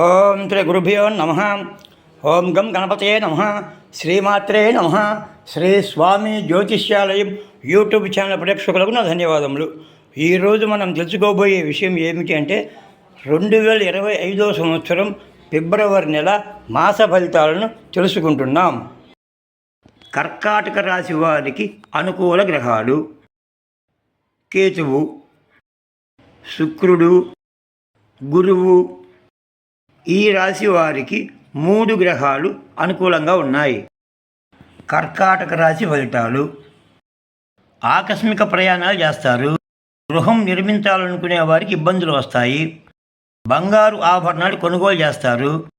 ఓం శ్రీ గురుభ్యో నమ. ఓం గం గణపతయే నమ. శ్రీమాత్రే నమ. శ్రీ స్వామి జ్యోతిష్యాలయం యూట్యూబ్ ఛానల్ ప్రేక్షకులకు నా ధన్యవాదములు. ఈరోజు మనం తెలుసుకోబోయే విషయం ఏమిటి అంటే రెండు వేల ఇరవై ఐదో సంవత్సరం ఫిబ్రవరి నెల మాస ఫలితాలను తెలుసుకుంటున్నాం. కర్కాటక రాశి వారికి అనుకూల గ్రహాలు. కేతువు శుక్రుడు గురువు ఈ రాశి వారికి మూడు గ్రహాలు అనుకూలంగా ఉన్నాయి. కర్కాటక రాశి ఫలితాలు. ఆకస్మిక ప్రయాణాలు చేస్తారు. గృహం నిర్మించాలనుకునే వారికి ఇబ్బందులు వస్తాయి. బంగారు ఆభరణాలు కొనుగోలు చేస్తారు.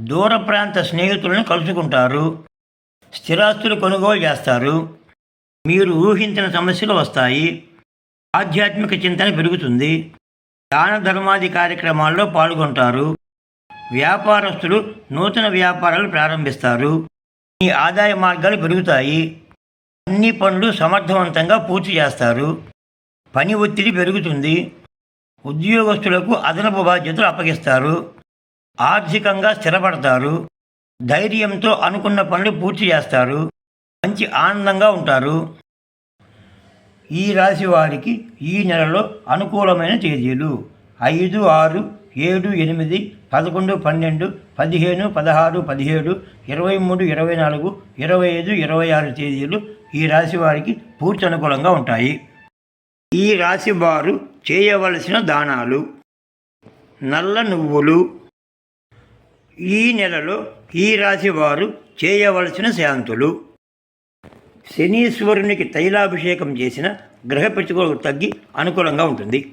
దూర ప్రాంత స్నేహితులను కలుసుకుంటారు. స్థిరాస్తులు కొనుగోలు చేస్తారు. మీరు ఊహించిన సమస్యలు వస్తాయి. ఆధ్యాత్మిక చింతన పెరుగుతుంది. దాన ధర్మాది కార్యక్రమాల్లో పాల్గొంటారు. వ్యాపారస్తులు నూతన వ్యాపారాలు ప్రారంభిస్తారు. మీ ఆదాయ మార్గాలు పెరుగుతాయి. అన్ని పనులు సమర్థవంతంగా పూర్తి చేస్తారు. పని ఒత్తిడి పెరుగుతుంది. ఉద్యోగస్తులకు అదనపు బాధ్యతలు అప్పగిస్తారు. ఆర్థికంగా స్థిరపడతారు. ధైర్యంతో అనుకున్న పనులు పూర్తి చేస్తారు. మంచి ఆనందంగా ఉంటారు. ఈ రాశి వారికి ఈ నెలలో అనుకూలమైన తేదీలు ఐదు ఆరు ఏడు ఎనిమిది పదకొండు పన్నెండు పదిహేను పదహారు పదిహేడు ఇరవై మూడు ఇరవై నాలుగు ఇరవై ఐదు ఇరవై ఆరు తేదీలు ఈ రాశి వారికి పూర్తి అనుకూలంగా ఉంటాయి. ఈ రాశి వారు చేయవలసిన దానాలు. నల్ల నువ్వులు. ఈ నెలలో ఈ రాశి వారు చేయవలసిన శాంతులు. శనీశ్వరునికి తైలాభిషేకం చేసిన గ్రహ ప్రతికూలత తగ్గి అనుకూలంగా ఉంటుంది.